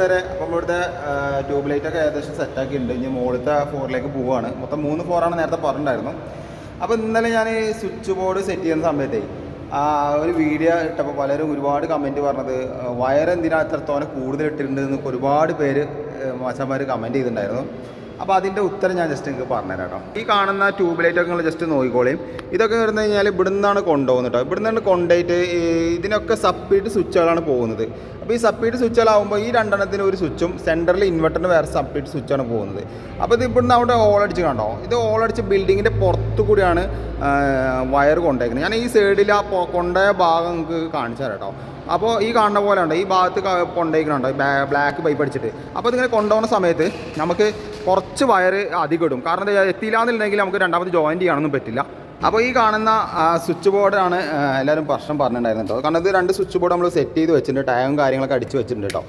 കൂടെ വരെ അപ്പം ഇവിടുത്തെ ട്യൂബ് ലൈറ്റ് ഒക്കെ ഏകദേശം സെറ്റാക്കി ഉണ്ട് ഇനി മുകളിലത്തെ ഫോറിലേക്ക് പോവുകയാണ് മൊത്തം മൂന്ന് ഫോറാണ് നേരത്തെ പറഞ്ഞിട്ടുണ്ടായിരുന്നു. അപ്പോൾ ഇന്നലെ ഞാൻ ഈ സ്വിച്ച് ബോർഡ് സെറ്റ് ചെയ്യുന്ന സമയത്തേ ഒരു വീഡിയോ ഇട്ടപ്പോൾ പലരും ഒരുപാട് കമന്റ് പറഞ്ഞത് വയർ എന്തിനാ എത്രത്തോളം കൂടുതൽ ഇട്ടിട്ടുണ്ട് എന്നൊക്കെ ഒരുപാട് പേര് മാച്ചന്മാർ കമന്റ് ചെയ്തിട്ടുണ്ടായിരുന്നു. അപ്പോൾ അതിന്റെ ഉത്തരം ഞാൻ ജസ്റ്റ് നിങ്ങൾക്ക് പറഞ്ഞുതരാം കേട്ടോ ഈ കാണുന്ന ട്യൂബ് ലൈറ്റ് ഒക്കെ നിങ്ങൾ ജസ്റ്റ് നോക്കിക്കോളിയും ഇതൊക്കെ വരുന്നത് കഴിഞ്ഞാൽ ഇവിടെ നിന്നാണ് കൊണ്ടുപോകുന്നത് കേട്ടോ ഇവിടെ നിന്നാണ് കൊണ്ടുപോയിട്ട് ഇതിനൊക്കെ സപ്പീഡ് സ്വിച്ചുകളാണ് പോകുന്നത്. അപ്പോൾ ഈ സപ്പീഡ് സ്വിച്ചുകളാകുമ്പോൾ ഈ രണ്ടെണ്ണത്തിന് ഒരു സ്വിച്ചും സെന്ററിൽ ഇൻവെർട്ടറിന് വേറെ സപ്പീഡ് സ്വിച്ചാണ് പോകുന്നത്. അപ്പോൾ ഇത് ഇവിടുന്ന് അവിടെ അടിച്ച് കണ്ടോ? ഇത് ഓളടിച്ച് ബിൽഡിങ്ങിന്റെ പുറത്തു കൂടിയാണ് വയർ കൊണ്ടേക്കുന്നത്. ഞാൻ ഈ സൈഡിൽ ആ കൊണ്ടുപോയ ഭാഗം നിങ്ങൾക്ക് കാണിച്ചു കേട്ടോ അപ്പോൾ ഈ കാണുന്ന പോലെ ഉണ്ട്? ഈ ഭാഗത്ത് കൊണ്ടേക്കുന്നുണ്ടോ ബ്ലാക്ക് പൈപ്പ് അടിച്ചിട്ട്. അപ്പോൾ ഇതിങ്ങനെ കൊണ്ടുപോകുന്ന സമയത്ത് നമുക്ക് കുറച്ച് വയർ അധികം ഇടും കാരണം എത്തിയില്ല എന്നുണ്ടെങ്കിൽ നമുക്ക് രണ്ടാമത് ജോയിന്റ് ചെയ്യാനൊന്നും പറ്റില്ല. അപ്പോൾ ഈ കാണുന്ന സ്വിച്ച് ബോർഡാണ് എല്ലാവരും പ്രശ്നം പറഞ്ഞിട്ടുണ്ടായിരുന്നു കേട്ടോ. കാരണം ഇത് രണ്ട് സ്വിച്ച് ബോർഡ് നമ്മൾ സെറ്റ് ചെയ്ത് വെച്ചിട്ടുണ്ട് ടയറും കാര്യങ്ങളൊക്കെ അടിച്ച് വെച്ചിട്ടുണ്ട് കേട്ടോ.